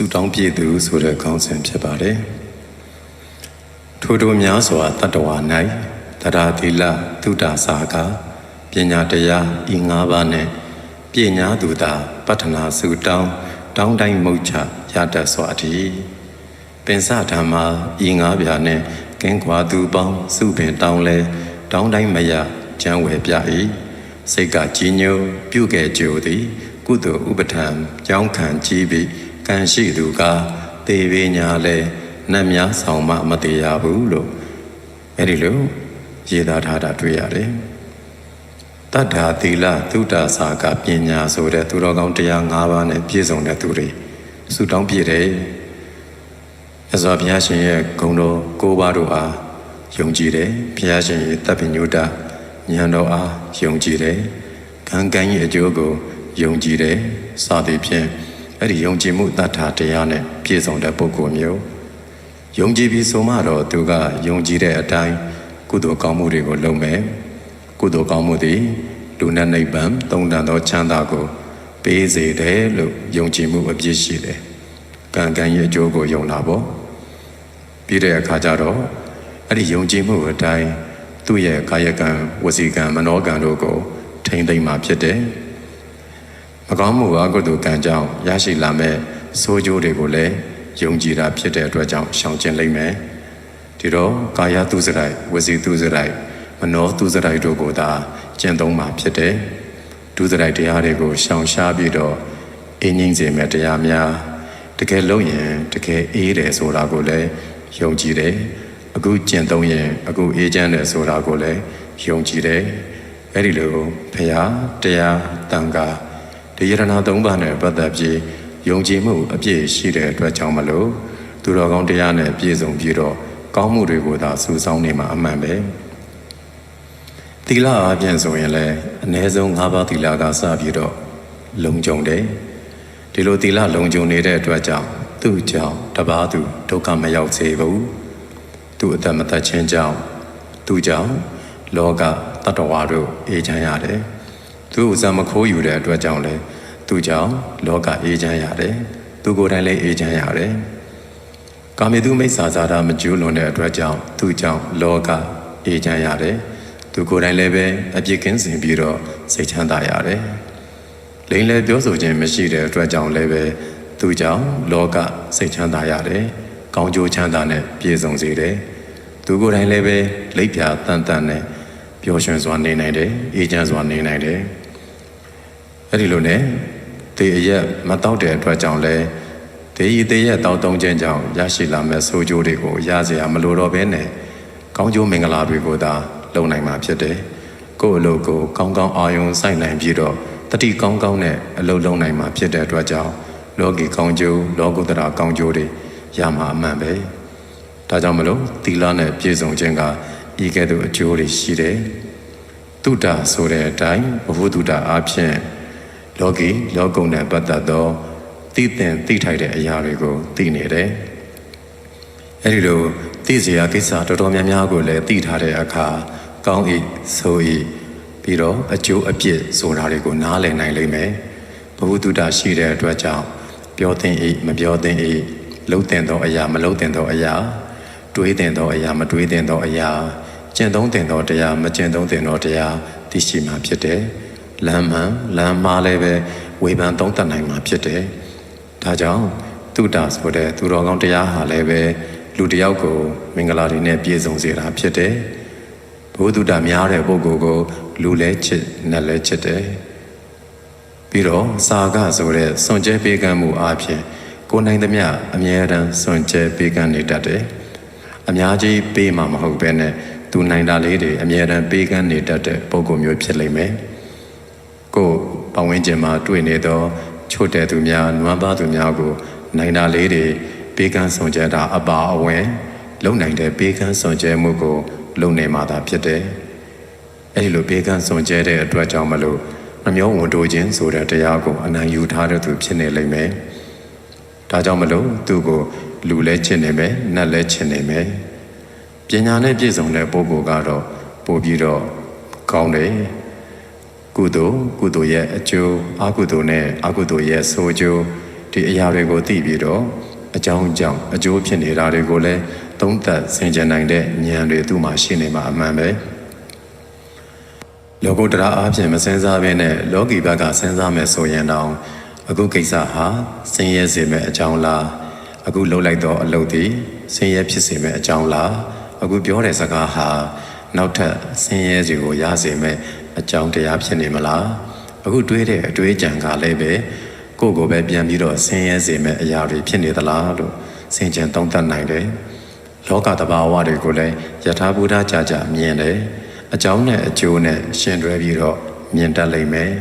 ဆုတောင်းပြည့်သူဆိုတဲ့ခေါင်းစဉ်ဖြစ်ပါတယ်ထို့ထိုများစွာတတ္တဝါ၌တရားသီလသုဒ္ဓစာကပညာတရားဤ၅ပါးနှင့်ပညာသူသာပတ္ထနာဆုတောင်းတောင်းတိုင်းမုတ်ချရတတ်စွာတည်းပင်စဓမ္မာဤ၅ပြာနှင့်ကင်းကွာသူပေါင်းစုပင်တောင်းလဲတောင်းတိုင်းမရကျမ်းဝယ်ပြ၏စိတ်ကကြီးညိုပြုခဲ့ကြသည် ကုသိုလ်ဥပဋ္ဌံကြောင်းခံကြည့်ပြီး ကံရှိသူကသေဝိညာလဲနတ်များဆောင်မမတေရဘူးလို့အဲ့ဒီလိုရေးသားထားတာတွေ့ရတယ်တတ္ထာသီလသုဒ္ဓစာကပညာဆိုတဲ့သူတော်ကောင်းတရား၅ပါးနဲ့ပြည့်စုံတဲ့သူတွေဆုတောင်းပြည့်တယ်အဇောဘုရားရှင်ရဲ့ဂုဏ်တော်၉ပါးတို့အားယုံကြည်တယ်ဘုရားရှင်ရဲ့တပ်ပညုတဉာဏ်တော်အားယုံကြည်တယ်ကံကံရဲ့အကျိုးကိုယုံကြည်တယ်စသည်ဖြင့် အဲ့ဒီယုံကြည်မှုတတ်တာတရားနဲ့ပြည့်စုံတဲ့ပုဂ္ဂိုလ်မျိုးယုံကြည်ပြီးဆိုမှတော့သူကယုံကြည်တဲ့အတိုင်းကုသိုလ်ကောင်းမှုတွေကိုလုပ်မယ်ကုသိုလ်ကောင်းမှုသည်လူနဲ့နိဗ္ဗာန်သုံးတန်သောချမ်းသာကိုပေးစေတယ်လို့ယုံကြည်မှုအပြည့်ရှိတယ်ကံကံရဲ့အကျိုးကိုယုံတာပေါ့ပြီးတဲ့အခါကျတော့အဲ့ဒီယုံကြည်မှုအတိုင်းသူ့ရဲ့ကာယကံဝစီကံမနောကံတို့ကိုထိမ့်သိမ့်မှဖြစ်တယ် မကောင်းမှုအကုသိုလ်ကံကြောင့်ရရှိလာမဲ့ဆိုးကျိုးတွေကိုလည်းယုံကြည်တာဖြစ်တဲ့အတွက်ကြောင့်ရှောင်ကျဉ်လိမ့်မယ်ဒီတော့ကာယသူစရိုက်ဝစီသူစရိုက်မနောသူစရိုက်တို့ကိုသာကျင့်သုံးမှဖြစ်တယ်ဒုစရိုက်တရားတွေကိုရှောင်ရှားပြီးတော့အင်းငိမ့်စေမဲ့တရားများတကယ်လုံးရင်တကယ်အေးတယ်ဆိုတာကိုလည်းယုံကြည်တယ်အခုကျင့်သုံးရင်အခုအေးချမ်းတယ်ဆိုတာကိုလည်းယုံကြည်တယ်အဲ့ဒီလိုဖရာတရားတန်ခါဒီ ယရဏသုံးပါးနဲ့ပတ်သက်ပြီးယုံကြည်မှုအပြည့်ရှိတဲ့အတွက်ကြောင့်မလို့သူတော်ကောင်းတရားနဲ့ပြည့်စုံပြီးတော့ကောင်းမှုတွေကိုသာစူးစောင်းနေမှာအမှန်ပဲသီလအပြင်ဆိုရင်လည်းအ ਨੇ ဆုံး၅ပါးသီလကစပြီးတော့လုံခြုံတယ်ဒီလိုသီလလုံခြုံနေတဲ့အတွက်ကြောင့်သူ့ကြောင့်တပါးသူဒုက္ခမရောက်စေဘူးသူ့အသက်မသက်ခြင်းကြောင့်သူ့ကြောင့်လောကတတ္တဝါတို့အေးချမ်းရတယ်သူ့ဥစ္စာမခိုးယူတဲ့အတွက်ကြောင့်လည်း သူ့ကြောင့်လောကအေးချမ်းရတယ်သူကိုယ်တိုင်လည်းအေးချမ်းရတယ်ကာမေတုမိစ္ဆာဇာတာမကျူးလွန်တဲ့အတွက်ကြောင့်သူ့ကြောင့်လောကအေးချမ်းရတယ်သူကိုယ်တိုင်လည်းပဲအပြစ်ကင်းစင်ပြီးတော့စိတ်ချမ်းသာရတယ်လိန်လည်းပြောဆိုခြင်းမရှိတဲ့အတွက်ကြောင့်လည်းပဲသူကြောင့်လောကစိတ်ချမ်းသာရတယ်။ကောင်းကျိုးချမ်းသာနဲ့ပြည့်စုံစေတယ်။သူကိုယ်တိုင်လည်းပဲလိပ်ပြာတန်တန်နဲ့ပျော်ရွှင်စွာနေနိုင်တယ်။အေးချမ်းစွာနေနိုင်တယ်။အဲ့ဒီလိုနဲ့ တေအရက်မတောက်တဲ့အတွက်ကြောင့်လည်းတေဤတေရက်တောက်တုံးခြင်းကြောင့်ရရှိလာမဲ့ဆိုးကျိုးတွေကိုရစေရမလိုတော့ဘဲနဲ့ကောင်းကျိုးမင်္ဂလာတွေကိုသာလုံနိုင်မှာဖြစ်တယ်။ကိုယ့်အလုပ်ကိုကောင်းကောင်းအာရုံစိုက်နိုင်ပြီးတော့တတိကောင်းကောင်းနဲ့အလုပ်လုပ်နိုင်မှာဖြစ်တဲ့အတွက်ကြောင့်လောကီကောင်းကျိုးလောကုတ္တရာကောင်းကျိုးတွေရမှာအမှန်ပဲဒါကြောင့်မလို့သီလနဲ့ပြည့်စုံခြင်းကဤကဲ့သို့အကျိုးတွေရှိတယ်တုဒ္ဒဆိုတဲ့အတိုင်းဘဝတုဒ္ဒအားဖြင့် လောကီလောကုံနဲ့ပတ်သက်သောသိသင်သိထိုက်တဲ့အရာတွေကိုသိနေတယ်အဲဒီလိုသိစရာကိစ္စတော်တော်များများကိုလည်းသိထားတဲ့အခါကောင်း၏ဆို၏ပြီးတော့အကျိုးအပြစ်ဆိုတာတွေကိုနားလည်နိုင်လိမ့်မယ်ဘဝတုဒ္ဒရှိတဲ့အတွက်ကြောင့်ပြောသင်၏မပြောသင်၏လှုပ်တင်သောအရာမလှုပ်တင်သောအရာတွေးတင်သောအရာမတွေးတင်သောအရာကျင့်သုံးတင်သောတရားမကျင့်သုံးတင်သောတရားသိရှိမှဖြစ်တယ် လမ်းမှန်လမ်းမှားလည်းပဲဝေဖန်သုံးသပ်နိုင်မှာဖြစ်တယ်ဒါကြောင့်တုဒ္ဒဆိုတဲ့သူတော်ကောင်းတရားဟာလည်းပဲလူတစ်ယောက်ကိုမင်္ဂလာတွေနဲ့ပြည့်စုံစေတာဖြစ်တယ်ဘုဒ္ဓများတဲ့ပုဂ္ဂိုလ်ကိုလူလဲချစ်နတ်လဲချစ်တယ်ပြီးတော့စာကဆိုတဲ့စွန့်ကြဲပေးကမ်းမှုအပြင်ကိုနိုင်သမျှအမြဲတမ်းစွန့်ကြဲပေးကမ်းနေတတ်တယ်။အများကြီးပေးမှာမဟုတ်ဘဲနဲ့သူနိုင်တာလေးတွေအမြဲတမ်းပေးကမ်းနေတတ်တဲ့ပုံကုမျိုးဖြစ်လိမ့်မယ်။ ကိုပဝင်းကျင်မှာတွေ့နေသောချို့တဲ့သူများနွမ်းပါသူများကို နိုင်တာလေးတွေပေးကမ်းစွန့်ကြဲတာအပါအဝင်လုံနိုင်တဲ့ပေးကမ်းစွန့်ကြဲမှုကို လုံနေမှသာဖြစ်တယ်။အဲဒီလိုပေးကမ်းစွန့်ကြဲတဲ့အတွက်ကြောင့်မလို့နှမျောဝန်တိုခြင်းဆိုတဲ့တရားကိုအနိုင်ယူထားတဲ့သူဖြစ်နေလိမ့်မယ်။ဒါကြောင့်မလို့သူ့ကိုလူလဲချင်နေမယ်၊နတ်လဲချင်နေမယ်။ပညာနဲ့ပြည့်စုံတဲ့ပုဂ္ဂိုလ်ကတော့ပို့ပြီးတော့ကောင်းတယ်။ ကုသိုလ်ကုသိုလ်ရဲ့အကျိုးအကုသိုလ်နဲ့အကုသိုလ်ရဲ့ဆိုးကျိုးဒီအရာတွေကိုသိပြီးတော့အကြောင်းအကြောင်းအကျိုးဖြစ်နေတာတွေကိုလည်းသုံးသပ်ဆင်ခြင်နိုင်တဲ့ဉာဏ်တွေသူ့မှာရှိနေမှာအမှန်ပဲလောကုတ္တရာအားဖြင့်မစင်စားဘဲနဲ့လောကီဘက်ကစဉ်းစားမယ်ဆိုရင်တော့အခုကိစ္စဟာဆင်းရဲစေမယ့်အကြောင်းလားအခုလှုပ်လိုက်တော့အလုပ်ဒီဆင်းရဲဖြစ်စေမယ့်အကြောင်းလားအခုပြောတဲ့စကားဟာနောက်ထပ်ဆင်းရဲစီကိုရစေမယ့် အကြောင်းတရားဖြစ်နေမလားအခုတွေးတဲ့အတွေးကြံကလည်းပဲကိုယ့်ကိုယ်ပဲပြန်ပြီးတော့ဆင်းရဲစေမယ့်အရာတွေဖြစ်နေသလားလို့စင်ကြံသုံးသပ်နိုင်တယ်လောကတဘာဝတွေကိုလည်းယထာဘုဒ္ဓကြာကြာမြင်တယ်အကြောင်းနဲ့အကျိုးနဲ့ရှင်တွဲပြီးတော့မြင်တတ်လိမ့်မယ်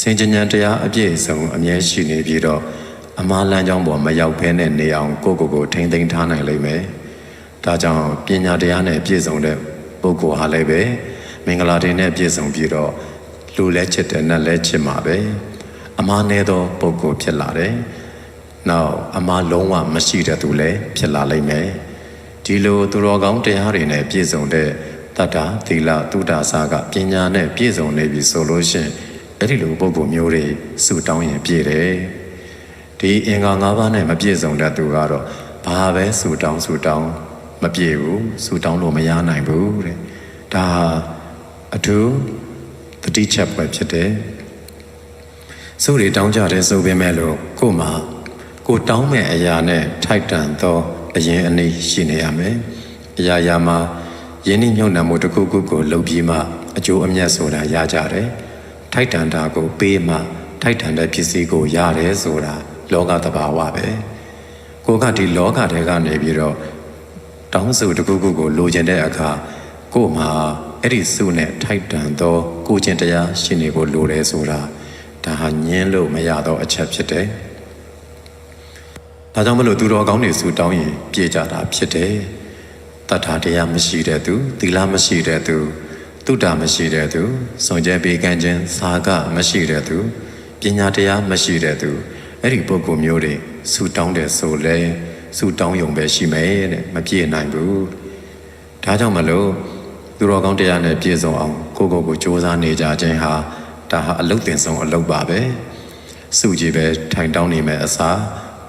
စင်ကြဉဏ်တရားအပြည့်အစုံအမြဲရှိနေပြီးတော့အမားလမ်းကြောင်းပေါ်မရောက်ဘဲနဲ့နေအောင်ကိုယ့်ကိုယ်ကိုထိမ့်သိမ်းထားနိုင်လိမ့်မယ်ဒါကြောင့်ပညာတရားနဲ့ပြည့်စုံတဲ့ပုဂ္ဂိုလ်ဟာလည်းပဲ မင်္ဂလာတွေနဲ့ပြည့်စုံပြီးတော့လူလဲချစ်တယ်နတ်လဲချစ်မှာပဲအမားနဲ့သောပုဂ္ဂိုလ်ဖြစ်လာတယ်နောက်အမားလုံးဝမရှိတဲ့သူလည်းဖြစ်လာလိမ့်မယ်ဒီလိုသူတော်ကောင်းတရားတွေနဲ့ပြည့်စုံတဲ့တတ္တာသီလသုဒ္ဓဆာကပညာနဲ့ပြည့်စုံနေပြီဆိုလို့ရှိရင်အဲ့ဒီလိုပုဂ္ဂိုလ်မျိုးတွေစုတောင်းရင်ပြည့်တယ်ဒီအင်္ဂါ၅ပါးနဲ့မပြည့်စုံတဲ့သူကတော့ဘာပဲစုတောင်းစုတောင်းမပြည့်ဘူးစုတောင်းလို့မရနိုင်ဘူးတဲ့ဒါ အထူးတတိချက်ပဲဖြစ်တယ်စုတွေတောင်းကြတယ်ဆိုပေမဲ့လို့ကို့မှာကိုတောင်းမဲ့အရာနဲ့ထိုက်တန်သောအရင်အနည်းရှိနေရမယ်အရာရာမှာယင်းနှမြုံနှံမှုတစ်ခုခုကိုလုပ်ပြီးမှအကျိုးအမြတ်ဆိုတာရကြတယ်ထိုက်တန်တာကိုပေးမှထိုက်တန်တဲ့ပစ္စည်းကိုရတယ်ဆိုတာလောကတဘာဝပဲကိုကဒီလောကထဲကနေပြီးတော့တောင်းစုတစ်ခုခုကိုလိုချင်တဲ့အခါကို့မှာ အဲ့ဒီစုနဲ့ထိုက်တန်သောကိုကျင့်တရားရှိနေဖို့လိုတယ်ဆိုတာဒါဟာညင်းလို့မရတော့အချက်ဖြစ်တယ်ဒါကြောင့်မလို့သူတော်ကောင်းတွေစုတောင်းရင်ပြေကြတာဖြစ်တယ်တတ္ထာတရားမရှိတဲ့သူသီလမရှိတဲ့သူတုဒ္ဒမရှိတဲ့သူစွန်ကြဲပေးကမ်းခြင်းစာကမရှိတဲ့သူပညာတရားမရှိတဲ့သူအဲ့ဒီပုဂ္ဂိုလ်မျိုးတွေဆူတောင်းတယ်ဆိုလဲဆူတောင်းယုံပဲရှိမယ်တဲ့မပြည့်နိုင်ဘူးဒါကြောင့်မလို့ သူတော်ကောင်းတရားနဲ့ပြည့်စုံအောင်ကိုယ့်ကိုယ်ကိုစ조사နေကြခြင်းဟာဒါဟာအလုတ်တင်ဆုံးအလုတ်ပါပဲစုကြည့်ပဲထိုင်တောင်းနေမယ်အစား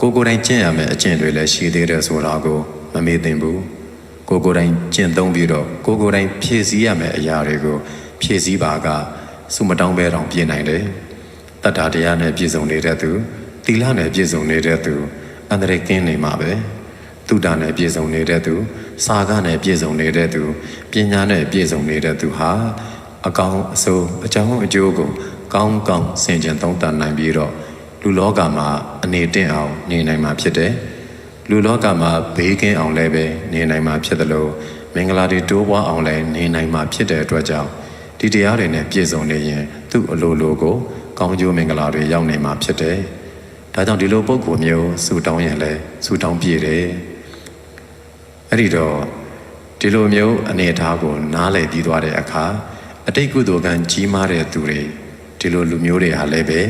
ကိုကိုယ်တိုင်ကျင့်ရမယ်အကျင့်တွေလည်းရှိသေးတယ်ဆိုတာကိုမမေ့သင့်ဘူးကိုကိုယ်တိုင်ကျင့်သုံးပြီးတော့ကိုကိုယ်တိုင်ဖြည့်ဆည်းရမယ်အရာတွေကိုဖြည့်ဆည်းပါကစုမတောင်းပဲတောင်ပြင်နိုင်တယ်တတ္တာတရားနဲ့ပြည့်စုံနေတဲ့သူသီလနဲ့ပြည့်စုံနေတဲ့သူအန္တရာယ်ကင်းနေမှာပဲ သုဒ္ဓနဲ့ပြည့်စုံနေတဲ့သူစာကနဲ့ပြည့်စုံနေတဲ့သူပညာနဲ့ပြည့်စုံနေတဲ့သူဟာအကောင်အဆိုးအကြောင်းအကျိုးကိုကောင်းကောင်းဆင်ခြင်သုံးသပ်နိုင်ပြီးတော့လူလောကမှာအနေတင့်အောင်နေနိုင်မှာဖြစ်တယ်လူလောကမှာဘေးကင်းအောင်လည်းပဲနေနိုင်မှာဖြစ်တယ်လို့မင်္ဂလာတွေတိုးပွားအောင်လည်းနေနိုင်မှာဖြစ်တဲ့အတွက်ကြောင့်ဒီတရားတွေနဲ့ပြည့်စုံနေရင်သူ့အလိုလိုကိုကောင်းကျိုးမင်္ဂလာတွေရောက်နေမှာဖြစ်တယ်ဒါကြောင့်ဒီလိုပုံကိုမျိုးဆူတောင်းရင်လည်းဆူတောင်းပြည့်တယ် အဲ့ဒီတော့ဒီလိုမျိုးအနေအထားကိုနားလည်ပြီးသွားတဲ့အခါအတိတ်ကုသိုလ်ကံကြီးမားတဲ့သူတွေဒီလိုလူမျိုးတွေဟာလည်းပဲ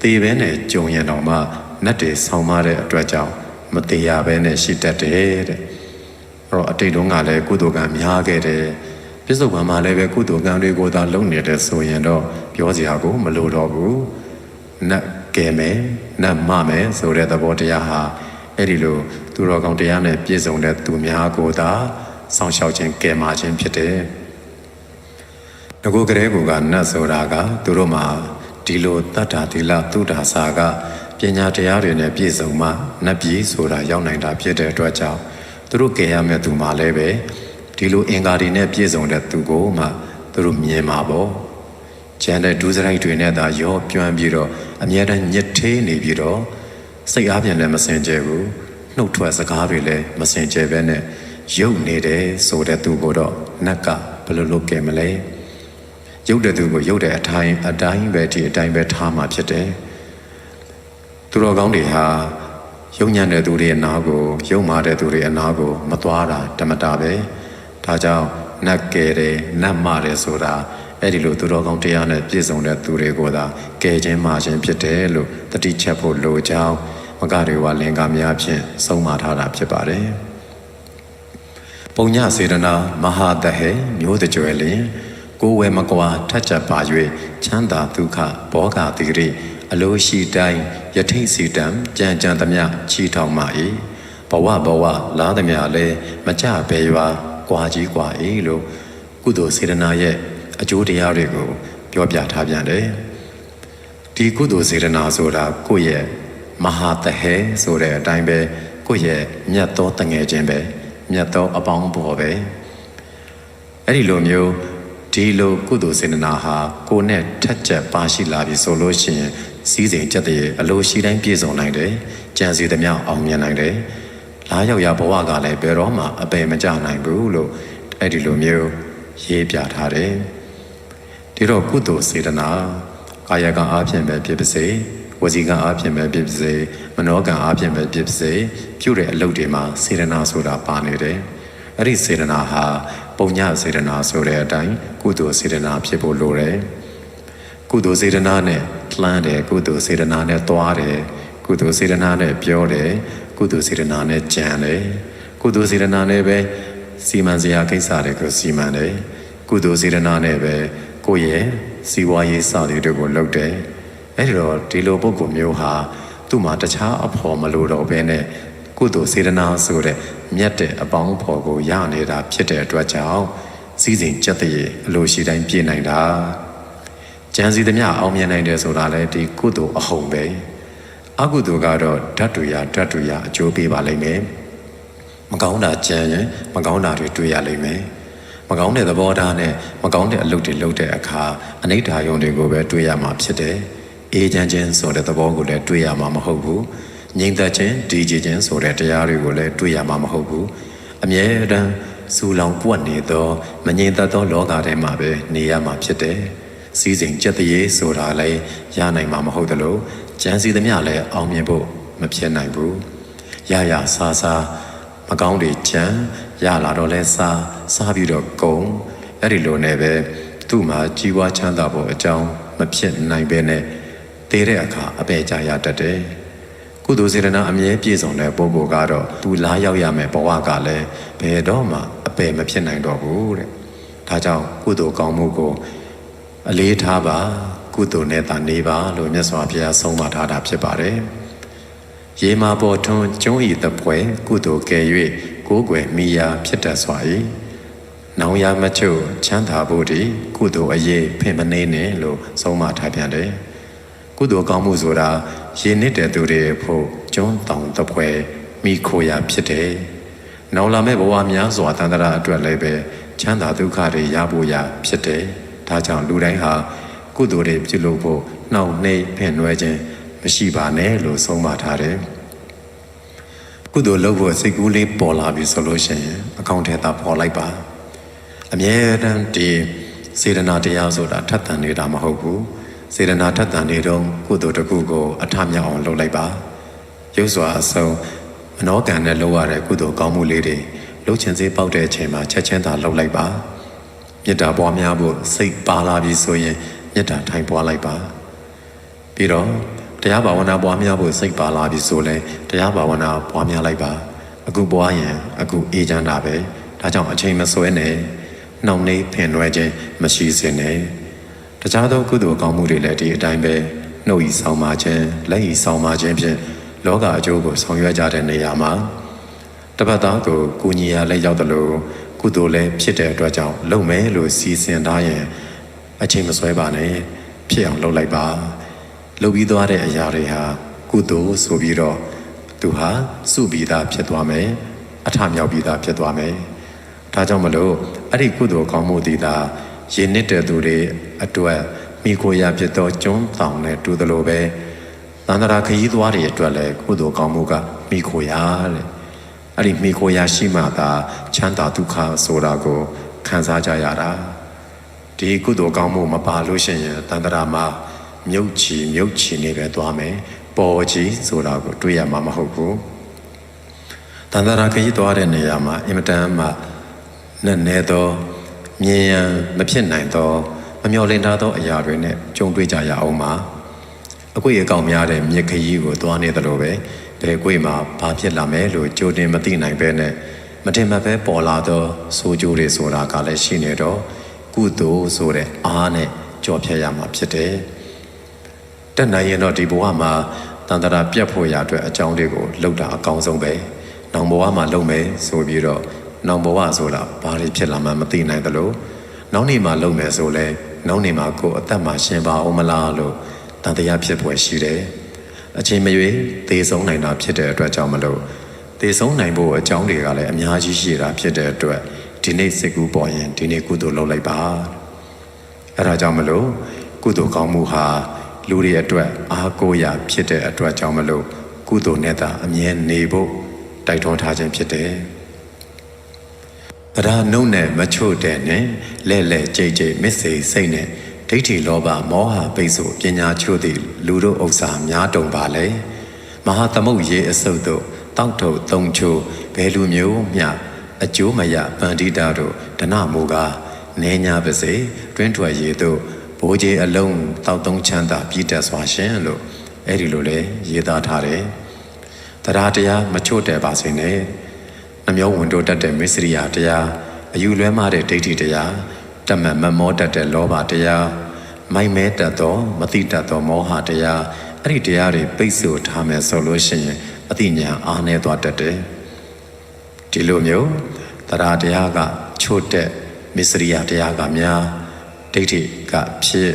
သေဘဲနဲ့ကြုံရင်တော့မှနတ်တွေဆောင်းမတဲ့အတွက်ကြောင့်မသေးရဘဲနဲ့ရှိတတ်တယ်တဲ့အဲ့တော့အတိတ်တုန်းကလည်းကုသိုလ်ကံများခဲ့တယ်ပြစ္ဆုတ်ပံမှာလည်းပဲကုသိုလ်ကံတွေကိုသာလုပ်နေတဲ့ဆိုရင်တော့ပြောစရာကိုမလိုတော့ဘူးနတ်ကဲမယ်နတ်မမယ်ဆိုတဲ့သဘောတရားဟာအဲ့ဒီလို သူတော်ကောင်းတရားနဲ့ပြည့်စုံတဲ့သူများကိုသာစောင့်ရှောက်ခြင်းကဲမှာခြင်းဖြစ်တယ်။ငကိုကလေးကနတ်ဆိုတာကသူတို့မှာဒီလိုတတ္တာသီလသုဒ္ဓဆာကပညာတရားတွေနဲ့ပြည့်စုံမှနတ်ပြည်ဆိုတာရောက်နိုင်တာဖြစ်တဲ့အတွက်ကြောင့်သူတို့ကဲရမယ့်သူမှလည်းပဲဒီလိုအင်္ဂါတွေနဲ့ပြည့်စုံတဲ့သူကိုမှသူတို့မြင်မှာပေါ့။ကျန်တဲ့ဒုစရိုက်တွေနဲ့သာရောပြွမ်းပြီးတော့အမြဲတမ်းညစ်သေးနေပြီးတော့စိတ်အားဖြင့်လည်းမစင်ကြဘူး နှုတ်ထွက်စကားတွေလည်းမစင်ကြပဲနဲ့ရုပ်နေတယ်ဆိုတဲ့သူကိုတော့နတ်ကဘယ်လိုလုပ်ကြမလဲရုပ်တဲ့သူကိုရုပ်တဲ့အတိုင်းအတိုင်းပဲဒီအတိုင်းပဲထားမှဖြစ်တယ်သူတော်ကောင်းတွေဟာယုံညံ့တဲ့သူတွေအနာကိုယုံမာတဲ့သူတွေအနာကို မသွားတာဓမ္မတာပဲဒါကြောင့်နတ်ကယ်တယ်နတ်မာတယ်ဆိုတာအဲ့ဒီလိုသူတော်ကောင်းတရားနဲ့ပြည့်စုံတဲ့သူတွေကိုသာကယ်ခြင်းမာခြင်းဖြစ်တယ်လို့တတိချက်ဖို့လိုကြောင်း မကတွေဝလင်္ကာများဖြင့်ဆုံးမထားတာဖြစ်ပါတယ်။ပုံညစေတနာမဟာတဟေမျိုးတကြွယ်လင်ကိုယ်ဝဲမကွာထက်ချက်ပါ၍ချမ်းသာဒုက္ခဘောဂတိရိအလိုရှိတိုင်းယထိတ်စီတံကြံကြံသမျှချီထောင်မှ၏ဘဝဘဝလားသမျှလဲမကြဘဲရွာကွာကြီးကွာ၏လို့ကုသိုလ်စေတနာရဲ့အကျိုးတရားတွေကို ပြောပြထားပြန်တယ်ဒီကုသိုလ်စေတနာဆိုတာကိုယ့်ရဲ့ မဟာတဟဲဆိုတဲ့အတိုင်းပဲကိုယ့်ရဲ့မြတ်သောတငယ်ချင်းပဲမြတ်သောအပေါင်းဘောပဲအဲ့ဒီလိုမျိုးဒီလိုကုသိုလ်စေတနာဟာကိုယ်နဲ့ထက်ချက်ပါရှိလာပြီဆိုလို့ရှိရင်စည်းစိမ်ချက်တည်းအလိုရှိတိုင်းပြည့်စုံနိုင်တယ်ကြံစီသမျှအောင်မြင်နိုင်တယ်လာရောက်ရဘဝကလည်းဘယ်တော့မှအပယ်မကျနိုင်ဘူးလို့အဲ့ဒီလိုမျိုးရေးပြထားတယ်ဒီတော့ကုသိုလ်စေတနာကာယကံအားဖြင့်ပဲဖြစ်ပါစေ ဝစီကံအားဖြင့်ပဲဖြစ်ပါစေမနောကံအားဖြင့်ပဲဖြစ်ပါစေပြုတဲ့အလုပ်တွေမှာစေတနာဆိုတာပါနေတယ်အဲ့ဒီစေတနာဟာပုံညစေတနာဆိုတဲ့အတိုင်းကုသိုလ်စေတနာဖြစ်ဖို့လိုတယ်ကုသိုလ်စေတနာနဲ့လှမ်းတယ်ကုသိုလ်စေတနာနဲ့သွားတယ်ကုသိုလ်စေတနာနဲ့ပြောတယ်ကုသိုလ်စေတနာနဲ့ကြံတယ်ကုသိုလ်စေတနာနဲ့ပဲစီမံစရာကိစ္စတွေကိုစီမံတယ်ကုသိုလ်စေတနာနဲ့ပဲကိုယ့်ရဲ့စီဝါရေးစသည်တွေကိုလုပ်တယ် အဲ့ဒီတော့ဒီလိုပုဂ္ဂိုလ်မျိုးဟာသူ့မှာတခြားအဖော်မလို့တော့ဘဲနဲ့ကုသိုလ်စေတနာဆိုတဲ့မြတ်တဲ့အပေါင်းဖော်ကိုရနေတာဖြစ်တဲ့အတွက်ကြောင့်စည်းစိမ်ကြက်တည်းအလိုရှိတိုင်းပြည့်နိုင်တာကြံစီသမျှအောင်မြင်နိုင်တယ်ဆိုတာလဲဒီကုသိုလ်အဟုန်ပဲအကုသိုလ်ကတော့ဓာတ်တူရဓာတ်တူရအကျိုးပေးပါလိမ့်မယ်မကောင်းတာကြံရင်မကောင်းတာတွေတွေ့ရလိမ့်မယ်မကောင်းတဲ့သဘောထားနဲ့မကောင်းတဲ့အလုပ်တွေလုပ်တဲ့အခါအနိဋ္ဌာယုံတွေကိုပဲတွေ့ရမှာဖြစ်တယ် အေးချမ်းခြင်းဆိုတဲ့သဘောကိုလည်းတွေ့ရမှာမဟုတ်ဘူးငြိမ်သက်ခြင်းဒီကြည်ခြင်းဆိုတဲ့တရားတွေကိုလည်းတွေ့ရမှာမဟုတ်ဘူးအမြဲတမ်းစူလောင်ပွက်နေသောမငြိမ်သက်သောလောကထဲမှာပဲနေရမှာဖြစ်တယ်စီးစိမ်ကြက်တရေဆိုတာလည်းရနိုင်မှာမဟုတ်သလိုကြံစီသမျှလည်းအောင်မြင်ဖို့မဖြစ်နိုင်ဘူးရရဆာဆာမကောင်းတွေကြံရလာတော့လဲစားစားပြီးတော့ကုံအဲ့ဒီလိုနဲ့ပဲသူ့မှာကြီးပွားချမ်းသာဖို့အကြောင်းမဖြစ်နိုင်ပဲနဲ့ တည်တဲ့အခါအပေကြရတတ်တယ်ကုသိုလ်စေတနာအမြဲပြည့်စုံတဲ့ပုဂ္ဂိုလ်ကတော့သူလာရောက်ရမယ်ဘဝကလည်းဘယ်တော့မှအပေမဖြစ်နိုင်တော့ဘူးတဲ့ဒါကြောင့်ကုသိုလ်ကောင်းမှုကိုအလေးထားပါကုသိုလ်နဲ့သာနေပါလို့မြတ်စွာဘုရားဆုံးမထားတာဖြစ်ပါတယ်ရေမာပေါ်ထွန်းကျုံးဤတပွဲကုသိုလ်ကယ်၍ကိုးကွယ်မိယာဖြစ်တတ်စွာ၏နောင်ရမချုပ်ချမ်းသာဖို့ဒီကုသိုလ်အရေးဖင်မနေနဲ့လို့ဆုံးမထားပြန်တယ် ကုသိုလ်ကောင်းမှုဆိုတာရည်နစ်တဲ့သူတွေဖို့ကျွန်းတောင်တပွဲမိခိုရာဖြစ်တယ်။နောင်လာမဲ့ဘဝများစွာတန်တရာအတွက်လည်းပဲချမ်းသာဒုက္ခတွေရဖို့ရဖြစ်တယ်။ဒါကြောင့်လူတိုင်းဟာကုသိုလ်တွေပြုလုပ်ဖို့နှောင့်နှေးဖင်နွယ်ခြင်းမရှိပါနဲ့လို့ဆုံးမထားတယ်။ကုသိုလ်လုပ်ဖို့စိတ်ကူးလေးပေါ်လာပြီဆိုလို့ရှိရင်အကောင့်ထဲသာပေါ်လိုက်ပါ။အမြဲတမ်းဒီစေတနာတရားဆိုတာထပ်တန်နေတာမဟုတ်ဘူး။ စေတနာထက်သန်နေတော့ကုသိုလ်တစ်ခုကိုအထမြောက်အောင်လုပ်လိုက်ပါရုပ်စွာအဆုံးမနောကံနဲ့လုပ်ရတဲ့ကုသိုလ်ကောင်းမှုလေးတွေလှုပ်ချင်စေပေါက်တဲ့အချိန်မှာချက်ချင်းသာလုပ်လိုက်ပါမေတ္တာပွားများဖို့စိတ်ပါလာပြီဆိုရင်မေတ္တာထိုင်ပွားလိုက်ပါပြီးတော့တရားဘာဝနာပွားများဖို့စိတ်ပါလာပြီဆိုလဲတရားဘာဝနာပွားများလိုက်ပါအခုပွားရင်အခုအေးချမ်းတာပဲဒါကြောင့်အချိန်မဆွဲနဲ့နှောင့်နှေးဖင်နွယ်ခြင်းမရှိစေနဲ့ တခြားသောကုသိုလ်ကောင်းမှုတွေလည်းဒီအတိုင်းပဲနှုတ်ဤဆောင်ပါခြင်းလက်ဤဆောင်ပါခြင်းဖြင့်လောကအကျိုးကိုဆောင်ရွက်ကြတဲ့နေရာမှာတပတ်သားကိုကုညီရလည်းရောက်တယ်လို့ကုသိုလ်လည်းဖြစ်တဲ့အတွက်ကြောင့်လုံမဲလို့စီစဉ်ထားရင်အချိန်မဆွဲပါနဲ့ဖြစ်အောင်လုပ်လိုက်ပါလုပ်ပြီးသွားတဲ့အရာတွေဟာကုသိုလ်ဆိုပြီးတော့သူဟာစုပြီးသားဖြစ်သွားမယ်အထမြောက်ပြီးသားဖြစ်သွားမယ်ဒါကြောင့်မလို့အဲ့ဒီကုသိုလ်ကောင်းမှုတည်တာ ရင်းနစ်တဲ့သူတွေအတွက်မိခိုရာဖြစ်သောကျွန်းတောင်နဲ့တူသလိုပဲသန္တရာခရီးသွားတွေအတွက်လည်းကုသိုလ်ကောင်းမှုကမိခိုရာတဲ့အဲ့ဒီမိခိုရာရှိမှသာချမ်းသာဒုက္ခဆိုတာကိုခံစားကြရတာဒီကုသိုလ်ကောင်းမှုမပါလို့ရှိရင်သန္တရာမှာမြုပ်ချီမြုပ်ချီနေပဲသွားမယ်ပေါ်ကြီးဆိုတာကိုတွေ့ရမှာမဟုတ်ဘူးတန္တရာခရီးသွားတဲ့နေရာမှာအင်မတန်မှနဲ့နေသော မြင်ရန်မဖြစ်နိုင်သောမမျှော်လင့်ထားသောအရာတွေနဲ့ကြုံတွေ့ကြရအောင်ပါအကွေအကောင်များတဲ့မြစ်ခရီးကိုသွားနေသလိုပဲဘယ်ကွေမှာဘာဖြစ်လာမယ်လို့ကြိုတင်မသိနိုင်ပဲနဲ့မတင်မပဲပေါ်လာသောဆိုးကျိုးတွေဆိုတာကလည်းရှိနေတော့ကုသိုလ်ဆိုတဲ့အားနဲ့ကြော်ဖြတ်ရမှာဖြစ်တယ်တတက်နိုင်ရင်တော့ဒီဘဝမှာတန်တရာပြတ်ဖို့ရအတွက်အကြောင်းတွေကိုလှုပ်တာအကောင်းဆုံးပဲ။နောင်ဘဝမှာလုပ်မယ်ဆိုပြီးတော့ နောင်ဘဝဆိုတာဘာတွေဖြစ်လာမှမသိနိုင်သလိုနောက်နေ့မှာလုပ်မယ်ဆိုလဲနောက်နေ့မှာကိုယ်အသက်မှာရှင်ပါအောင်မလားလို့တန်တရားဖြစ်ပွဲရှိတယ်။အချိန်မရွေးသေဆုံးနိုင်တာဖြစ်တဲ့အတွက်ကြောင့်မလို့သေဆုံးနိုင်ဖို့အကြောင်းတွေကလည်းအများကြီးရှိတာဖြစ်တဲ့အတွက်ဒီနေ့စိတ်ကူးပေါ်ရင်ဒီနေ့ကုသိုလ်လုပ်လိုက်ပါအဲဒါကြောင့်မလို့ကုသိုလ်ကောင်းမှုဟာလူတွေအတွက်အားကိုးရာဖြစ်တဲ့အတွက်ကြောင့်မလို့ကုသိုလ်နဲ့သာအမြဲနေဖို့တိုက်တွန်းထားခြင်းဖြစ်တယ်။တ ရားနှုတ်နဲ့မချို့တဲ့နဲ့လဲ့လဲ့ကြိတ်ကြိတ်မစ္စေစိတ်နဲ့ဒိဋ္ဌိလောဘမောဟပိတ်ဆို့ပညာချို့သည့်လူတို့ဥစ္စာများတုံပါလေ။မဟာသမုတ်ရေအစုပ်တို့တောက်ထုတ်သုံးချို့ဘယ်လူမျိုးမျှအကျိုးမရပန္တိတာတို့ဒနမူကားနေညာပါစေတွင်းထွက်ရည်တို့ဘိုးကြီးအလုံးတောက်သုံးချမ်းသာပြည်တက်စွာရှင်လို့အဲ့ဒီလိုလေရေးသားထားတယ်တရားတရားမချို့တယ်ပါစေနဲ့ နှမျောဝင်တို့တတ်တဲ့မစ္စရိယတရားအယူလွဲမှားတဲ့ဒိဋ္ဌိတရားတမန်မမောတတ်တဲ့လောဘတရားမိုက်မဲတတ်သောမတိတတ်သောမောဟတရားအဲ့ဒီတရားတွေပိတ်ဆို့ထားမယ်ဆိုလို့ရှိရင်အတိညာအားနေသွားတတ်တယ်ဒီလိုမျိုးတရားတရားကချို့တဲ့မစ္စရိယတရားကများဒိဋ္ဌိကဖြစ်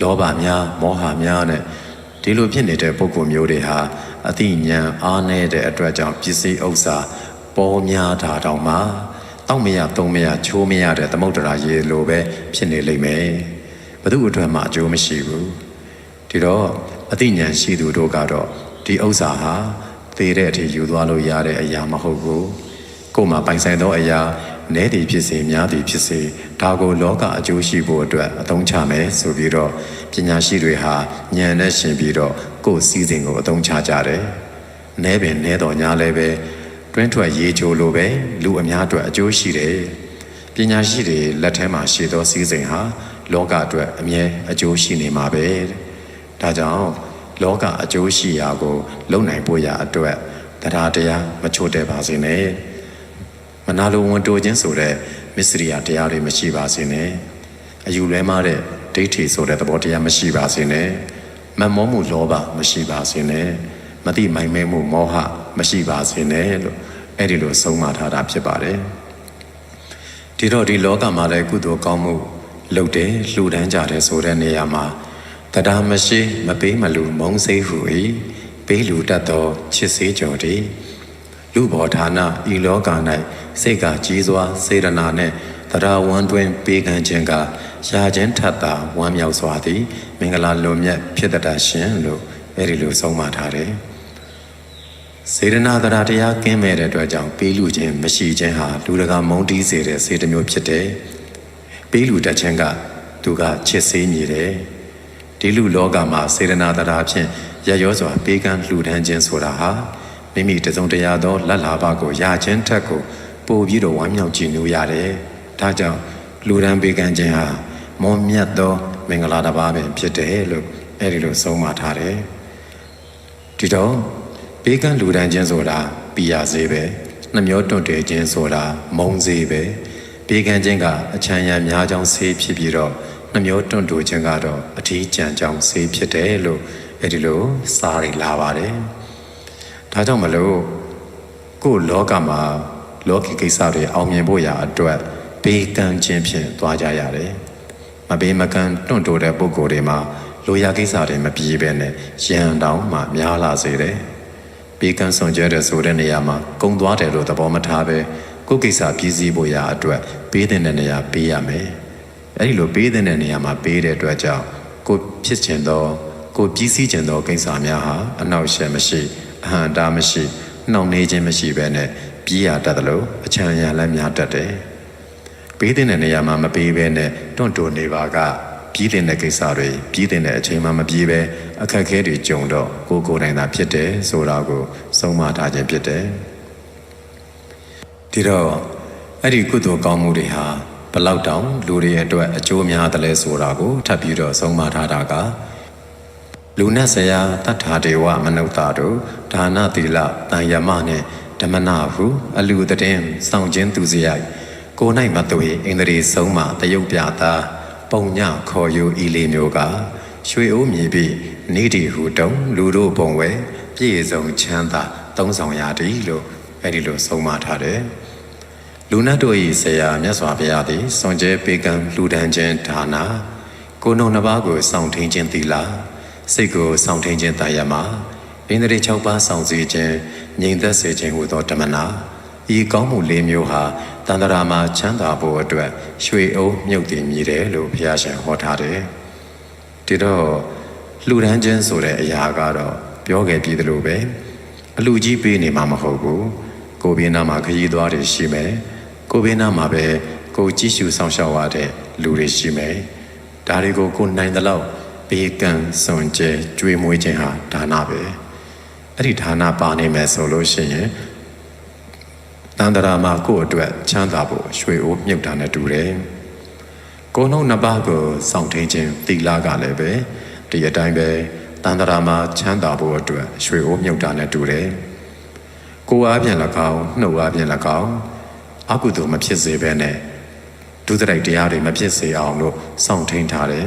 လောဘများမောဟများနဲ့ဒီလိုဖြစ်နေတဲ့ပုဂ္ဂိုလ်မျိုးတွေဟာအတိညာအားနေတဲ့အတွက်ကြောင့်ပစ္စည်းဥစ္စာ ပေါ်များတာတောင်မှတောက်မရသုံးမရချိုးမရတဲ့သမုဒ္ဒရာရေလိုပဲဖြစ်နေလိမ့်မယ်ဘသူအတွက်မှအကျိုးမရှိဘူးဒီတော့အတိညာရှိသူတို့ကတော့ဒီဥစ္စာဟာသေတဲ့အထိယူသွားလို့ရတဲ့အရာမဟုတ်ဘူးကိုယ်မှာပိုင်ဆိုင်သောအရာနဲသည်ဖြစ်စေများသည်ဖြစ်စေဒါကိုလောကအကျိုးရှိဖို့အတွက်အသုံးချမယ်ဆိုပြီးတော့ပညာရှိတွေဟာဉာဏ်နဲ့ရှင်ပြီးတော့ကိုယ်စည်းစိမ်ကိုအသုံးချကြတယ်။နဲပင်နဲတော်ညာလည်းပဲ တွင်းထွက်ရေချိုလိုပဲလူအများအတွက်အကျိုးရှိတယ်။ပညာရှိတွေလက်ထဲမှာရှိသောစည်းစိမ်ဟာလောကအတွက်အမြဲအကျိုးရှိနေမှာပဲ။ဒါကြောင့်လောကအကျိုးရှိရာကိုလုံနိုင်ဖို့ရာအတွက်တရားတရားမချို့တဲ့ပါစေနဲ့။မနာလိုဝန်တိုခြင်းဆိုတဲ့မစ္စရိယတရားတွေမရှိပါစေနဲ့အယူလွဲမှားတဲ့ဒိဋ္ဌိဆိုတဲ့သဘောတရားမရှိပါစေနဲ့မမောမှုလောဘမရှိပါစေနဲ့မတိမိုင်မဲမှုမောဟ မရှိပါစေနဲ့လို့အဲ့ဒီလိုဆုံးမထားတာဖြစ်ပါတယ်ဒီတော့ဒီလောကမှာလည်းကုသိုလ်ကောင်းမှုလုပ်တယ်လှူဒန်းကြတယ်ဆိုတဲ့နေရာမှာတရားမရှိမပေးမလူမုံစိဟူ၏ပေးလူတတ်သောချစ်စေကြော်တည်းလူဘောဌာနဤလောက၌စိတ်ကကြီးစွာစေရနာနှင့်တရားဝန်းတွင် ပေးကမ်းခြင်းကရာခြင်းထပ်တာဝမ်းမြောက်စွာသည် မင်္ဂလာလွန်မြတ်ဖြစ်တတ်ရှင်လို့အဲဒီလိုဆုံးမထားတယ် စေရနာတရားတရားကင်းမဲ့တဲ့အတွက်ကြောင့်ပေးလူခြင်းမရှိခြင်းဟာလူတကာမုန်းတီးစေတဲ့စေတမျိုးဖြစ်တယ်ပေးလူတတ်ခြင်းကသူကချစ်စေးမြည်တယ်ဒီလူလောကမှာစေရနာတရားဖြင့်ရရောစွာပေးကမ်းလှူဒန်းခြင်းဆိုတာဟာမိမိတစုံတရာသောလက်လာဘကိုရခြင်းထက်ကိုပို့ပြီးတော့ဝမ်းမြောက်ကြည်နူးရတယ်။ဒါကြောင့်လူရန်ပေးကမ်းခြင်းဟာမွန်မြတ်သောမင်္ဂလာတစ်ပါးပင်ဖြစ်တယ်လို့အဲဒီလိုဆုံးမထားတယ်။ဒီတော့ ပေးကမ်းလူရန်ခြင်းဆိုတာပြရစေပဲ။နှမျောတွန့်တယ်ခြင်းဆိုတာမုံစေပဲ။ပေးကမ်းခြင်းကအချမ်းရံများကြောင်းဆေးဖြစ်ပြီးတော့နှမျောတွန့်တူခြင်းကတော့အထီးကျန်ကြောင်းဆေးဖြစ်တယ်လို့အဲဒီလိုစာရီလာပါတယ်။ဒါကြောင့်မလို့ကိုယ်လောကမှာလောကီကိစ္စတွေအောင်မြင်ဖို့ရာအတွက်ပေးကမ်းခြင်းဖြင့်သွားကြရတယ်။မပေးမကမ်းတွန့်တိုးတဲ့ပုံကိုယ်တွေမှာလိုရာကိစ္စတွေမပြေဘဲနဲ့ရန်တောင်မှများလာစေတယ်။ ပေးကမ်းဆောင်ကြတဲ့ဆိုတဲ့နေရာမှာကုံသွားတယ်လို့သဘောမထားပဲကိုယ်ကိစ္စပြည်စည်းဖို့ရာအတွက်ပေးတဲ့နေရာပေးရမယ်။အဲဒီလိုပေးတဲ့နေရာမှာပေးတဲ့အတွက်ကြောင့်ကိုဖြစ်ချင်သောကိုပြည်စည်းခြင်းသောကိစ္စများဟာအနောက်ရှက်မရှိအဟံတာမရှိနှောင့်နှေးခြင်းမရှိဘဲနဲ့ပြေးရတတ်တယ်လို့အချမ်းရလည်းများတတ်တယ်ပေးတဲ့နေရာမှာမပေးဘဲနဲ့တွန့်တိုနေပါက ပြေးတဲ့ကိစ္စတွေပြေးတဲ့အချိန်မှမပြေးပဲအခက်အခဲတွေကြုံတော့ကိုကိုယ်တိုင်သာဖြစ်တယ်ဆိုတာကိုဆုံးမထားခြင်းဖြစ်တယ်ဒီတော့အဲ့ဒီကုသိုလ်ကောင်းမှုတွေဟာဘလောက်တောင်လူတွေအတွက်အကျိုးများတယ်လဲဆိုတာကိုထပ်ပြီးတော့ဆုံးမထားတာကလူနဲ့ဆရာတတ္ထာဒေဝမနုဿာတို့ဒါနသီလတန်ယမနဲ့ဓမ္မနာဟုအလူတည်စောင့်ခြင်းသူစရိုက်ကို၌မသွေဣန္ဒြေဆုံးမှတယုတ်ပြတာ ပုံညခေါ်ယူဤလေးမျိုးကရွှေအိုးမြေပြီးနေတီဟုတုံလူတို့ပုံဝဲပြည့်စုံချမ်းသာသုံးဆောင်ရသည်လို့အဲ့ဒီလိုဆုံးမထားတယ်လူနတ်တို့၏ဆရာမြတ်စွာဘုရားသည်စွန်ကျဲပေကံလူဒန်းခြင်းဒါနာကိုယ်နှုတ်နှစ်ပါးကိုစောင့်ထိန်ခြင်းသီလစိတ်ကိုစောင့်ထိန်ခြင်းတာယမဣန္ဒြေ6ပါးစောင့်စည်းခြင်းငြိမ်သက်စေခြင်းဟူသောဓမ္မနာဤကောင်းမှု၄မျိုးဟာ တန္တရာမှာချမ်းသာဖို့အတွက်ရွှေအိုးမြုပ်တည်မြည်တယ်လို့ဘုရားရှင်ဟောထားတယ်ဒီတော့လှူဒန်းခြင်းဆိုတဲ့အရာကတော့ပြောခဲ့ပြီးသလိုပဲအလူကြီးပေးနေမှာမဟုတ်ဘူးကိုယ်ဘေးနားမှာခရီးသွားတွေရှိမယ်ကိုယ်ဘေးနားမှာပဲကိုယ်ကြည့်ရှုဆောင်ရှောက်ရတဲ့လူတွေရှိမယ်ဒါတွေကိုကိုယ်နိုင်တဲ့လောက်ဘေးကံစွန်ကြဲကြွေးမွေးခြင်းဟာဒါနပဲအဲ့ဒီဒါနပါနေမယ်ဆိုလို့ရှိရင် တန်တရာမှာကိုယ့်အတွက်ချမ်းသာဖို့ရွှေအိုးမြုပ်တာနဲ့တူတယ်ကိုယ်နှုတ်နှစ်ပါးကိုစောင့်ထိန်ခြင်းသီလကလည်းပဲဒီအတိုင်းပဲတန်တရာမှာချမ်းသာဖို့အတွက်ရွှေအိုးမြုပ်တာနဲ့တူတယ်ကိုယ်အားဖြင့်၎င်းနှုတ်အားဖြင့်၎င်းအကုသိုလ်မဖြစ်စေဘဲနဲ့ဒုစရိုက်တရားတွေမဖြစ်စေအောင်လို့စောင့်ထိန်ထားတယ်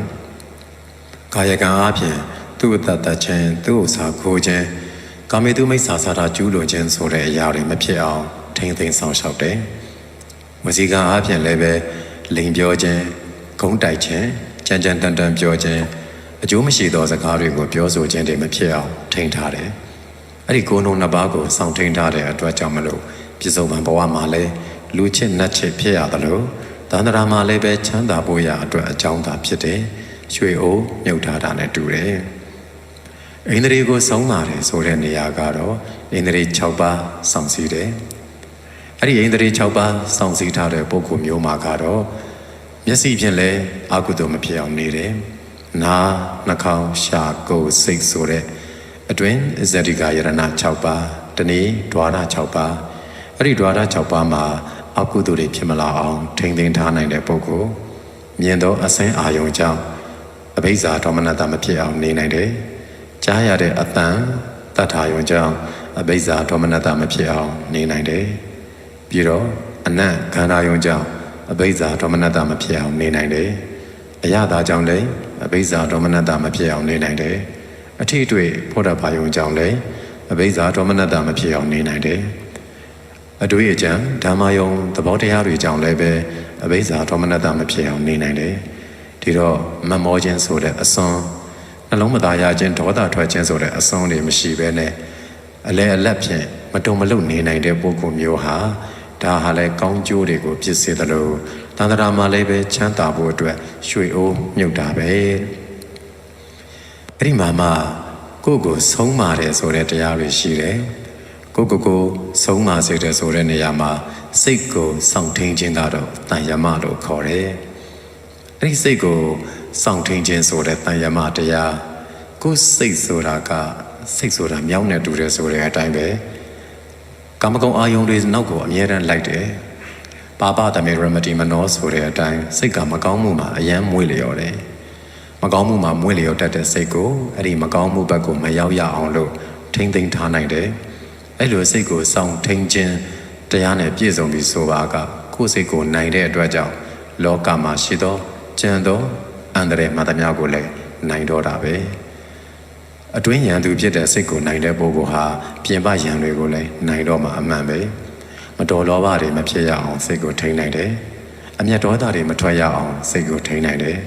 ကာယကံအားဖြင့်သူ့အတ္တတခြင်းသူ့ဥစ္စာခိုးခြင်းကာမေတုမိစ္ဆာစာတာကျူးလွန်ခြင်းဆိုတဲ့အရာတွေမဖြစ်အောင် ထိမ့်သိမ်းဆောင်ရှောက်တယ်ဝစီကံအားဖြင့်လည်းပဲလိန်ပြောခြင်းဂုံးတိုက်ခြင်းကြမ်းကြမ်းတန်တန်ပြောခြင်းအကျိုးမရှိသောစကားတွေကိုပြောဆိုခြင်းတွေမဖြစ်အောင်ထိန်းထားတယ်။အဲ့ဒီကိုယ်လုံးနှစ်ပါးကိုစောင့်ထိန်းထားတဲ့အတွက်ကြောင့်မလို့ပြစ္ဆုတ်ပံဘဝမှာလည်းလူချစ်နတ်ချစ်ဖြစ်ရတယ်လို့သန္တရာမှာလည်းပဲချမ်းသာဖို့ရအတွက်အကြောင်းသာဖြစ်တယ်။ရွှေအိုးမြုပ်ထားတာနဲ့တူတယ်။အိန္ဒြေကိုဆုံးလာတယ်ဆိုတဲ့နေရာကတော့အိန္ဒြေ6ပါးစောင့်စည်းတယ်။ အဲ့ဒီအိန္ဒြေ6ပါးစောင့်စည်းထားတဲ့ပုဂ္ဂိုလ်မျိုးမှာကတော့မျက်စိဖြင့်လည်းအကုသိုလ်မဖြစ်အောင်နေတယ်။နားနှာခေါင်းရှာကိုယ်စိတ်ဆိုတဲ့အတွင်းဇတိကယရဏ6ပါးတနည်းဒွါရ6ပါးအဲ့ဒီဒွါရ6ပါးမှာအကုသိုလ်တွေဖြစ်မလာအောင်ထိမ့်သိမ်းထားနိုင်တဲ့ပုဂ္ဂိုလ်မြင်သောအစင်းအာယုံကြောင့်အဘိဇ္ဇာဒေါမနတမဖြစ်အောင်နေနိုင်တယ်။ကြားရတဲ့အတန်တတ်ထာယုံကြောင့်အဘိဇ္ဇာဒေါမနတမဖြစ်အောင်နေနိုင်တယ်။ ပြီးတော့အနတ်ခန္ဓာယုံကြောင့်အဘိဇ္ဇာဒေါမနတမဖြစ်အောင်နေနိုင်တယ်။အရသာကြောင့်လည်းအဘိဇ္ဇာဒေါမနတမဖြစ်အောင်နေနိုင်တယ်။အထီးတွေ့ဖောဒဘာယုံကြောင့်လည်းအဘိဇ္ဇာဒေါမနတမဖြစ်အောင်နေနိုင်တယ်။အတွေ့အကြံဓမ္မယုံသဘောတရားတွေကြောင့်လည်းပဲအဘိဇ္ဇာဒေါမနတမဖြစ်အောင်နေနိုင်တယ်။ဒီတော့မမောခြင်းဆိုတဲ့အစွန်းနှလုံးမသားရခြင်းဒေါသထွက်ခြင်းဆိုတဲ့အစွန်းတွေမရှိဘဲနဲ့အလဲအလက်ဖြင့်မတုံမလုနေနိုင်တဲ့ပုဂ္ဂိုလ်မျိုးဟာ ဒါဟာလည်းကောင်းကျိုးတွေကိုဖြစ်စေသလိုတန်တရာမှာလည်းပဲချမ်းသာဖို့အတွက်ရွှေအိုးမြုပ်တာပဲအဲ့ဒီမှာမှကိုယ့်ကိုဆုံးမာတယ်ဆိုတဲ့တရားတွေရှိတယ်ကိုယ့်ကိုယ်ကိုဆုံးမာစေတယ်ဆိုတဲ့နေရာမှာစိတ်ကိုစောင့်ထိန်ခြင်းကတော့တန်ယမလို့ခေါ်တယ်အဲ့ဒီစိတ်ကိုစောင့်ထိန်ခြင်းဆိုတဲ့တန်ယမတရားကိုယ်စိတ်ဆိုတာကစိတ်ဆိုတာမြောင်းနေတူတယ်ဆိုတဲ့အတိုင်းပဲ ကာမဂုဏ်အာယုန်တွေနောက်ကိုအမြဲတမ်းလိုက်တယ်ပါပတမေရမတိမနောဆိုတဲ့အတိုင်းစိတ်ကမကောင်းမှုမှာအယမ်းမွေးလျော်တယ်မကောင်းမှုမှာမွေးလျော်တတ်တဲ့စိတ်ကိုအဲ့ဒီမကောင်းမှုဘက်ကိုမရောက်ရအောင်လို့ထိမ့်သိမ်းထားနိုင်တယ်အဲ့လိုစိတ်ကိုစောင့်ထိန်ခြင်းတရားနဲ့ပြည့်စုံပြီးဆိုပါကကိုယ်စိတ်ကိုနိုင်တဲ့အတွက်ကြောင့်လောကမှာရှိသောကြံသောအန္တရာယ်မှတ်သမျှကိုလည်းနိုင်တော့တာပဲ အတွင်းရန်သူဖြစ်တဲ့စိတ်ကိုနိုင်တဲ့ပုဂ္ဂိုလ်ဟာပြင်ပရန်တွေကိုလည်းနိုင်တော့မှအမှန်ပဲမတော်လောဘတွေမဖြစ်ရအောင်စိတ်ကိုထိန်းနိုင်တယ်အမျက်ဒေါသတွေမထွက်ရအောင်စိတ်ကိုထိန်းနိုင်တယ်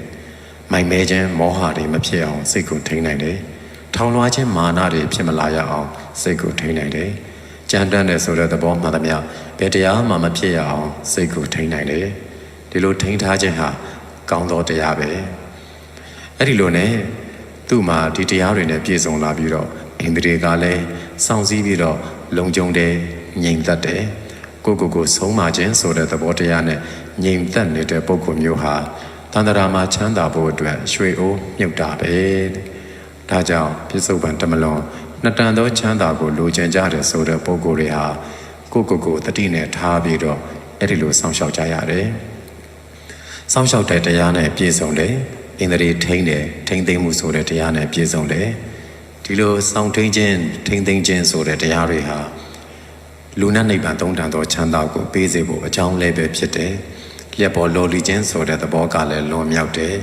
မိုင်မဲခြင်းမောဟတွေမဖြစ်အောင်စိတ်ကိုထိန်းနိုင်တယ်ထောင်လွှားခြင်းမာနတွေဖြစ်မလာရအောင်စိတ်ကိုထိန်းနိုင်တယ်ကြမ်းတမ်းတဲ့ဆိုတဲ့သဘောမှန်သမျှဘယ်တရားမှမဖြစ်ရအောင်စိတ်ကိုထိန်းနိုင်တယ်ဒီလိုထိန်းထားခြင်းဟာကောင်းသောတရားပဲအဲ့ဒီလိုနဲ့ သူ့မှာဒီတရားတွေနဲ့ပြည့်စုံလာပြီးတော့ဣန္ဒြေကလည်းစောင့်စည်းပြီးတော့လုံခြုံတယ်ငြိမ်သက်တယ်ကိုကိုကိုဆုံးမခြင်းဆိုတဲ့သဘောတရားနဲ့ငြိမ်သက်နေတဲ့ပုဂ္ဂိုလ်မျိုးဟာတန္တရာမှာချမ်းသာဖို့အတွက်ရွှေအိုးမြုပ်တာပဲဒါကြောင့်ပြစ္ဆုတ်ပံတမလွန်နှစ်တန်သောချမ်းသာကိုလိုချင်ကြတယ်ဆိုတဲ့ပုဂ္ဂိုလ်တွေဟာကိုကိုကိုတတိနဲ့ထားပြီးတော့အဲ့ဒီလိုစောင့်ရှောက်ကြရတယ်စောင့်ရှောက်တဲ့တရားနဲ့ပြည့်စုံတယ် အင်္ဒြေထိမ့်တယ်ထိမ့်သိမ့်မှုဆိုတဲ့တရားနဲ့ပြည့်စုံတယ်ဒီလိုစောင့်ထိန်ခြင်းထိမ့်သိမ့်ခြင်းဆိုတဲ့တရားတွေဟာလူနဲ့နိဗ္ဗာန်သုံးတန်သောချမ်းသာကိုပေးစေဖို့အကြောင်းလည်းပဲဖြစ်တယ်လျက်ပေါ်လော်လီခြင်းဆိုတဲ့သဘောကလည်းလွန်မြောက်တယ်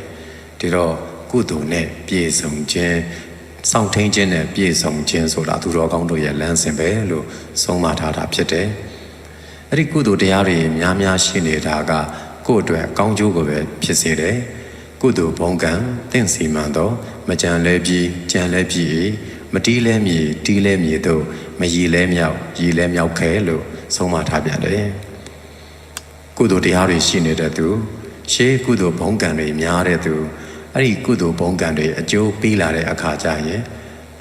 ဒီတော့ကုသိုလ်နဲ့ပြည့်စုံခြင်းစောင့်ထိန်ခြင်းနဲ့ပြည့်စုံခြင်းဆိုတာသူတော်ကောင်းတို့ရဲ့လမ်းစဉ်ပဲလို့ဆုံးမထားတာဖြစ်တယ်။အဲ့ဒီကုသိုလ်တရားတွေများများရှိနေတာကကိုယ့်အတွက်ကောင်းကျိုးကိုပဲဖြစ်စေတယ်။ ကုသိုလ်ဘုံကံတင့်စီမံတော့မကြံလဲပြီးကြံလဲပြီးမတီးလဲမြေတီးလဲမြေတို့မရီလဲမြောက်ရီလဲမြောက်ခဲလို့ဆုံးမထားပြန်တယ်။ကုသိုလ်တရားတွေရှိနေတဲ့သူရှေးကုသိုလ်ဘုံကံတွေများတဲ့သူအဲ့ဒီကုသိုလ်ဘုံကံတွေအကျိုးပေးလာတဲ့အခါကျရင်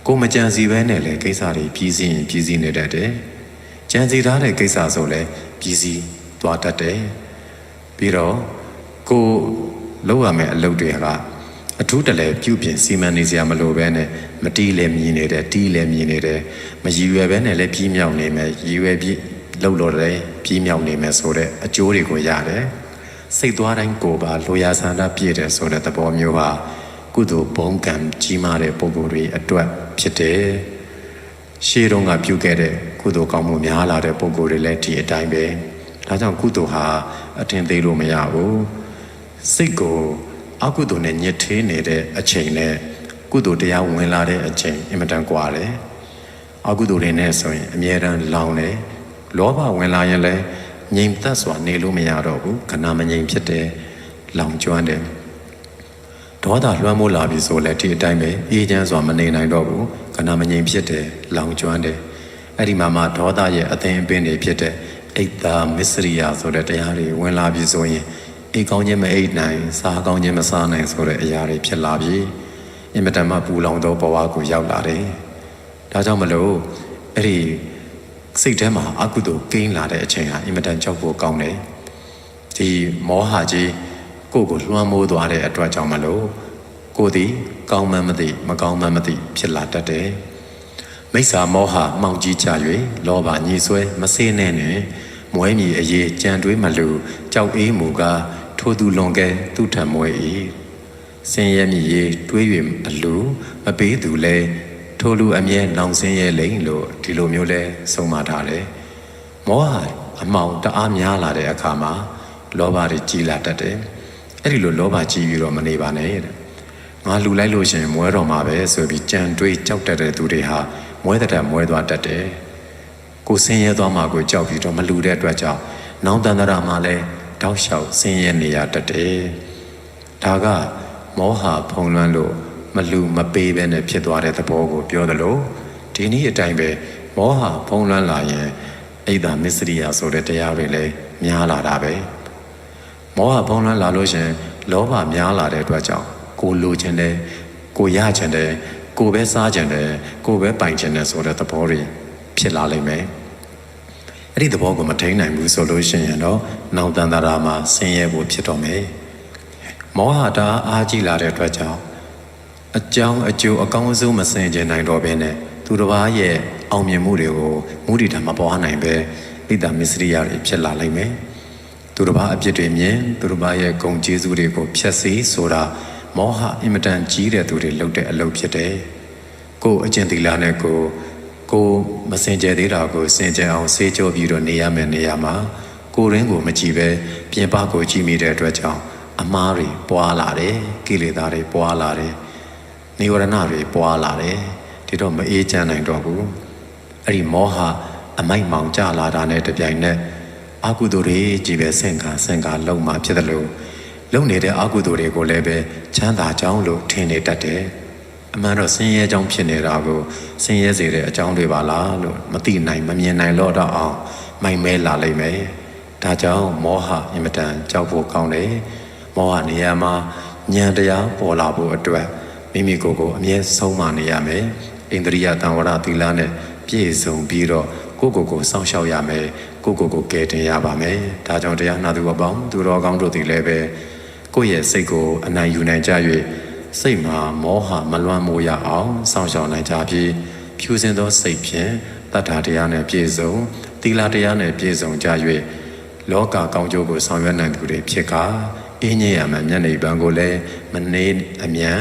ကိုမကြံစီပဲနဲ့လေကိစ္စတွေပြီးစီရင်ပြီးစီနေတတ်တယ်။ကြံစီထားတဲ့ကိစ္စဆိုလဲပြီးစီသွားတတ်တယ်။ပြီးတော့ကို လောက်ရမယ့်အလုပ်တွေကအထူးတလဲပြုပြင်စီမံနေစရာမလိုပဲနဲ့မတီးလည်းမြည်နေတယ်တီးလည်းမြည်နေတယ်မရည်ရွယ်ပဲနဲ့လည်းပြီးမြောက်နေမယ်ရည်ရွယ်ပြီးလှုပ်လို့လည်းပြီးမြောက်နေမယ်ဆိုတဲ့အကျိုးတွေကိုရတယ်စိတ်သွားတိုင်းကိုယ်ပါလိုရာဆန္ဒပြည့်တယ်ဆိုတဲ့သဘောမျိုးဟာကုသိုလ်ဘုံကံကြီးမားတဲ့ပုံကိုယ်တွေအတွက်ဖြစ်တယ်ရှေးတုန်းကပြုခဲ့တဲ့ကုသိုလ်ကောင်းမှုများလာတဲ့ပုံကိုယ်တွေလည်းဒီအတိုင်းပဲဒါကြောင့်ကုသိုလ်ဟာအထင်သေးလို့မရဘူး စိတ်ကိုအကုသိုလ်နဲ့ညစ်ထေးနေတဲ့အချိန်နဲ့ကုသိုလ်တရားဝင်လာတဲ့အချိန်အင်မတန်ကွာတယ်အကုသိုလ်တွေနဲ့ဆိုရင်အမြဲတမ်းလောင်တယ်လောဘဝင်လာရင်လည်းငြိမ်သက်စွာနေလို့မရတော့ဘူးခဏမငြိမ်ဖြစ်တယ်လောင်ကျွမ်းတယ်ဒေါသလွှမ်းမိုးလာပြီဆိုလည်းဒီအတိုင်းပဲအေးချမ်းစွာမနေနိုင်တော့ဘူးခဏမငြိမ်ဖြစ်တယ်လောင်ကျွမ်းတယ်အဲ့ဒီမှာမှဒေါသရဲ့အသင်အပင်တွေဖြစ်တဲ့အိတ်သာမစ္စရိယဆိုတဲ့တရားတွေဝင်လာပြီဆိုရင် အိတ်ကောင်းခြင်းမအိတ်နိုင်စားကောင်းခြင်းမစားနိုင်ဆိုတဲ့အရာတွေဖြစ်လာပြီအင်မတန်မှပူလောင်သောဘဝကိုရောက်လာတယ်ဒါကြောင့်မလို့အဲ့ဒီစိတ်ထဲမှာအကုသိုလ်ကိန်းလာတဲ့အချိန်ဟာအင်မတန်ကြောက်ဖို့ကောင်းတယ်ဒီမောဟကြီးကိုယ့်ကိုလွှမ်းမိုးသွားတဲ့အတွက်ကြောင့်မလို့ကိုယ်သည်ကောင်းမှန်းမသိမကောင်းမှန်းမသိဖြစ်လာတတ်တယ်မိစ္ဆာမောဟမှောင်ကြီးချ၍လောဘညှိဆွဲမစေးနဲ့နဲ့မွဲမြည်အရေးကြံတွေးမလူကြောက်အေးမူကား ထိုသူလွန်ကဲသူထံမွဲ၏စင်ရဲမြည်ရေးတွေး၍အလူမပေးသူလဲထိုလူအမြဲနောင်စင်းရဲလိမ့်လို့ဒီလိုမျိုးလဲဆုံးမထားတယ်မောဟအမောင်တအားများလာတဲ့အခါမှာလောဘတွေကြီးလာတတ်တယ်အဲ့ဒီလိုလောဘကြီးပြီးတော့မနေပါနဲ့တဲ့ငါလူလိုက်လို့ရှင်မွဲတော်မှာပဲဆိုပြီးကြံတွေးကြောက်တတ်တဲ့သူတွေဟာမွဲတဲ့မွဲသွားတတ်တယ်ကိုဆင်းရဲသွားမှကိုကြောက်ပြီးတော့မလူတဲ့အတွက်ကြောင့်နောင်တန်တရာမှာလဲ တောက်လျှောက်ဆင်းရဲနေရတတ်တယ်ဒါကမောဟဖုံလွှမ်းလို့မလူမပေးပဲနဲ့ဖြစ်သွားတဲ့သဘောကိုပြောသလိုဒီနည်းအတိုင်းပဲမောဟဖုံလွှမ်းလာရင်အိဒါမစ္စရိယဆိုတဲ့တရားတွေလည်းများလာတာပဲမောဟဖုံလွှမ်းလာလို့ရှင်လောဘများလာတဲ့အတွက်ကြောင့်ကိုလိုချင်တယ်ကိုရချင်တယ်ကိုပဲစားချင်တယ်ကိုပဲပိုင်ချင်တယ်ဆိုတဲ့သဘောတွေဖြစ်လာလိမ့်မယ် အဲ့ဒီသဘောကိုမထိန်နိုင်ဘူးဆိုလို့ရှိရင်တော့နောင်တန်တရာမှာဆင်းရဲဖို့ဖြစ်တော့မယ်မောဟတာအားကြီးလာတဲ့အတွက်ကြောင့်အကြောင်းအကျိုးအကောင်းဆုံးမစင်ကြနိုင်တော့ဘဲနဲ့သူတစ်ပါးရဲ့အောင်မြင်မှုတွေကိုမူတည်တာမပွားနိုင်ပဲဣဒ္ဓမစ္စရိယတွေဖြစ်လာလိမ့်မယ်သူတစ်ပါးအပြစ်တွေမြင်သူတစ်ပါးရဲ့ဂုဏ်ကျေးဇူးတွေကိုဖျက်ဆီးဆိုတာမောဟအင်မတန်ကြီးတဲ့သူတွေလုပ်တဲ့အလုပ်ဖြစ်တယ်ကိုယ်အကျင့်သီလနဲ့ကိုယ် ကိုမစင်ကြယ်သေးတာကိုစင်ကြယ်အောင်ဆေးကြောပြီးတော့နေရမယ်နေရာမှာကိုယ်ရင်းကိုမကြည့်ပဲပြင်ပကိုကြည့်မိတဲ့အတွက်ကြောင့်အမားတွေပွားလာတယ်ကိလေသာတွေပွားလာတယ်နိဝရဏတွေပွားလာတယ်ဒီတော့မအေးချမ်းနိုင်တော့ဘူးအဲ့ဒီမောဟအမိုက်မောင်ကြလာတာနဲ့တပြိုင်နက်အာကုသိုလ်တွေကြီးပဲဆင့်ကဆင့်ကလုံမှဖြစ်တယ်လို့လုံနေတဲ့အကုသိုလ်တွေကိုလည်းပဲချမ်းသာကြောင်းလို့ထင်နေတတ်တယ် အမှန်တော့ဆင်းရဲကြောင်းဖြစ်နေတာကိုဆင်းရဲစေတဲ့အကြောင်းတွေပါလားလို့မသိနိုင်မမြင်နိုင်တော့တော့အောင်မိုင်မဲလာလိမ့်မယ်ဒါကြောင့်မောဟအင်မတန်ကြောက်ဖို့ကောင်းတယ်မောဟနေရာမှာဉာဏ်တရားပေါ်လာဖို့အတွက်မိမိကိုယ်ကိုအမြဲဆုံးမနေရမယ်အိန္ဒြိယတံဝရသီလနဲ့ပြည့်စုံပြီးတော့ကိုယ့်ကိုယ်ကိုစောင့်ရှောက်ရမယ်ကိုယ့်ကိုယ်ကိုကယ်တင်ရပါမယ်ဒါကြောင့်တရားနာသူအပေါင်းသူတော်ကောင်းတို့သည်လည်းပဲကိုယ့်ရဲ့စိတ်ကိုအနိုင်ယူနိုင်ကြ၍ စိတ်မှာမောဟမလွမ်းမိုးရအောင်စောင့်ရှောက်နိုင်ကြပြီးဖြူစင်သောစိတ်ဖြင့်တတ္ထာတရားနဲ့ပြည့်စုံသီလတရားနဲ့ပြည့်စုံကြ၍လောကကောင်းကျိုးကိုဆောင်ရွက်နိုင်သူတွေဖြစ်ကာအင်းကြီးရမှမျက်နှိပ်ပံကိုလည်းမနေအမြန်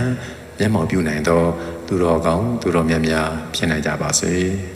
မျက်မှောက်ပြုနိုင်သော သူတော်ကောင်းသူတော်မြတ်များဖြစ်နိုင်ကြပါစေ။